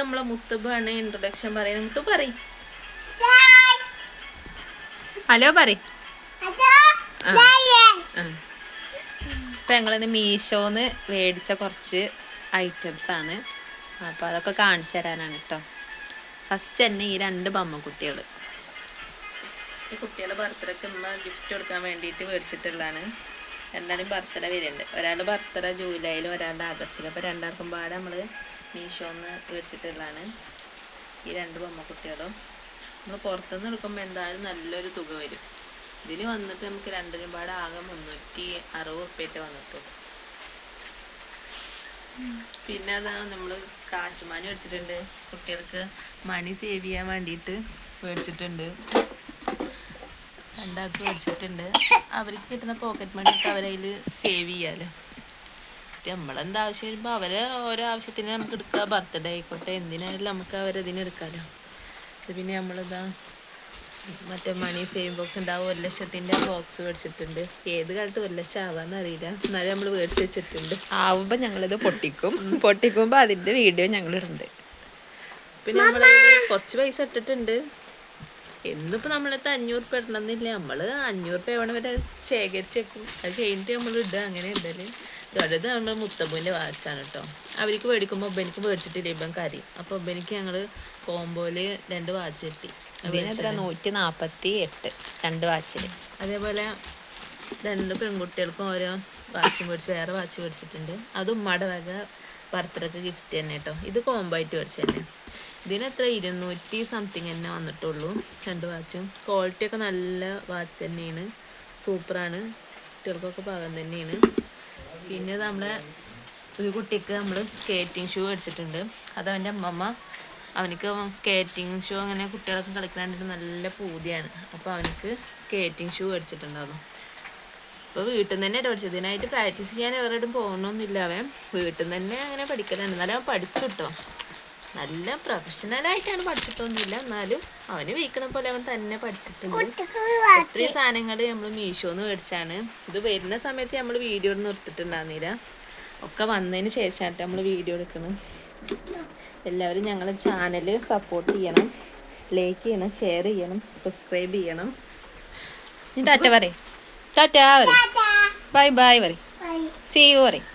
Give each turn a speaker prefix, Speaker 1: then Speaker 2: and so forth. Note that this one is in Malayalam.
Speaker 1: നമ്മളെ മുത്തബാണ് ഇൻട്രൊഡക്ഷൻ പറയുന്നത്. മുത്തു പറ ഹലോ പറ ഞങ്ങളിന്ന് മീഷോന്ന് മേടിച്ച കുറച്ച് ഐറ്റംസ് ആണ്. അപ്പോൾ അതൊക്കെ കാണിച്ചു തരാനാണ് കേട്ടോ. ഫസ്റ്റ് തന്നെ ഈ രണ്ട് ബമ്മക്കുട്ടികൾ ഈ കുട്ടികളുടെ ബർത്ത്ഡേക്ക് ഇന്ന് ഗിഫ്റ്റ് കൊടുക്കാൻ വേണ്ടിയിട്ട് മേടിച്ചിട്ടുള്ളതാണ്. രണ്ടാളും ബർത്ത്ഡേ വരുന്നുണ്ട് ഒരാളുടെ ബർത്ത്ഡേ ജൂലൈയിലും ഒരാളുടെ ആഗസ്റ്റിലും. അപ്പോൾ രണ്ടാൾക്കും പാടെ നമ്മൾ മീഷോന്ന് മേടിച്ചിട്ടുള്ളതാണ്. ഈ രണ്ട് ബൊമ്മക്കുട്ടികളും നമ്മൾ പുറത്തുനിന്ന് എടുക്കുമ്പോൾ എന്തായാലും നല്ലൊരു തുക വരും. ഇതിന് വന്നിട്ട് നമുക്ക് രണ്ടിനും പാടെ ആകെ മുന്നൂറ്റി അറുപത് ഉറുപ്പ്യറ്റ വന്നിട്ടുള്ളൂ. പിന്നെ അതാ നമ്മൾ കാശുമാനി മേടിച്ചിട്ടുണ്ട്. കുട്ടികൾക്ക് മണി സേവ് ചെയ്യാൻ വേണ്ടിയിട്ട് മേടിച്ചിട്ടുണ്ട്. രണ്ടാൾക്ക് മേടിച്ചിട്ടുണ്ട്. അവർക്ക് കിട്ടുന്ന പോക്കറ്റ് മണി ഒക്കെ അവരതിൽ സേവ് ചെയ്യാമല്ലോ നമ്മളെന്താ ആവശ്യം വരുമ്പോൾ അവരെ ഓരോ ആവശ്യത്തിന് നമുക്ക് എടുക്കുക ബർത്ത്ഡേ ആയിക്കോട്ടെ എന്തിനായാലും നമുക്ക് അവരതിനെടുക്കാലോ ഇത് പിന്നെ നമ്മളിതാ മറ്റേ മണി സേവിങ് ബോക്സ് ഉണ്ടാവും. ഒരു ലക്ഷത്തിന്റെ ബോക്സ് മേടിച്ചിട്ടുണ്ട്. ഏത് കാലത്ത് ഒരു ലക്ഷം ആവാന്ന് അറിയില്ല. എന്നാലും നമ്മൾ മേടിച്ച് വെച്ചിട്ടുണ്ട്.
Speaker 2: ആവുമ്പോൾ ഞങ്ങളിത് പൊട്ടിക്കും. പൊട്ടിക്കുമ്പോൾ അതിന്റെ വീഡിയോ ഞങ്ങളിടുന്നുണ്ട്
Speaker 1: പിന്നെ നമ്മൾ കുറച്ച് പൈസ ഇട്ടിട്ടുണ്ട്. എന്നിപ്പോൾ നമ്മളടുത്ത് അഞ്ഞൂറ് രൂപ ഇടണമെന്നില്ല. നമ്മൾ അഞ്ഞൂറ് രൂപ എവിടെ വരെ ശേഖരിച്ച് വെക്കും. അത് കഴിഞ്ഞിട്ട് നമ്മൾ ഇടുക. അങ്ങനെ ഇടൽ. ഇടത് നമ്മൾ മുത്തപ്പൂന്റെ വാച്ചാണ് കേട്ടോ. അവർക്ക് മേടിക്കുമ്പോൾ ഒബ്ബനിക്ക് മേടിച്ചിട്ടില്ല ഇപ്പം കാര്യം അപ്പോൾ ഒബ്ബനിക്ക് ഞങ്ങൾ കോമ്പോയിൽ രണ്ട് വാച്ച് കിട്ടി.
Speaker 2: ഇതിനെത്ര നൂറ്റി നാൽപ്പത്തി എട്ട്. രണ്ട് വാച്ചിൽ
Speaker 1: അതേപോലെ രണ്ട് പെൺകുട്ടികൾക്കും ഓരോ വാച്ച് മേടിച്ച് വേറെ വാച്ച് മേടിച്ചിട്ടുണ്ട്. അത് ഉമ്മയുടെ വക ഭർത്തർക്ക് ഗിഫ്റ്റ് തന്നെ കേട്ടോ. ഇത് കോംബോ ആയിട്ട് മേടിച്ചു തന്നെ. ഇതിന് എത്ര? ഇരുന്നൂറ്റി സംതിങ് തന്നെ വന്നിട്ടുള്ളൂ. രണ്ട് വാച്ചും. ക്വാളിറ്റി ഒക്കെ നല്ല വാച്ച് തന്നെയാണ്. സൂപ്പറാണ് കുട്ടികൾക്കൊക്കെ പാകം തന്നെയാണ്. പിന്നെ നമ്മളെ ഒരു കുട്ടിക്ക് നമ്മൾ സ്കേറ്റിംഗ് ഷൂ മേടിച്ചിട്ടുണ്ട്. അത് അവന്റെ അമ്മമ്മ അവനക്ക് സ്കേറ്റിംഗ് ഷൂ അങ്ങനെ കുട്ടികളൊക്കെ കളിക്കാനായിട്ട് നല്ല പൂതിയാണ്. അപ്പോൾ അവനക്ക് സ്കേറ്റിംഗ് ഷൂ മേടിച്ചിട്ടുണ്ടായിരുന്നു. അപ്പോൾ വീട്ടിൽ നിന്ന് തന്നെ പഠിച്ചത്. ഇതിനായിട്ട് പ്രാക്ടീസ് ചെയ്യാൻ എവരോടും പോകണമെന്നില്ല അവൻ. വീട്ടിൽ നിന്ന് തന്നെ അങ്ങനെ പഠിക്കലാണ്. എന്നാലും അവൻ പഠിച്ചു കിട്ടോ നല്ല പ്രൊഫഷണലായിട്ടാണ് പഠിച്ചിട്ടൊന്നുമില്ല. എന്നാലും അവന് വീക്കണ പോലെ അവൻ തന്നെ പഠിച്ചിട്ടുണ്ട്. ഒത്തിരി സാധനങ്ങൾ നമ്മൾ മീഷോന്ന് മേടിച്ചാണ്. ഇത് വരുന്ന സമയത്ത് നമ്മൾ വീഡിയോ നിർത്തിട്ടുണ്ടായിരുന്നില്ല ഒക്കെ വന്നതിന് ശേഷമായിട്ട് നമ്മൾ വീഡിയോ എടുക്കണം എല്ലാവരും ഞങ്ങളെ ചാനൽ സപ്പോർട്ട് ചെയ്യണം. ലൈക്ക് ചെയ്യണം ഷെയർ ചെയ്യണം സബ്സ്ക്രൈബ് ചെയ്യണം.
Speaker 2: ടാറ്റ പറയും.
Speaker 1: ടാറ്റ പറയും.
Speaker 2: ബൈ ബൈ പറയും. സീ യു പറയും.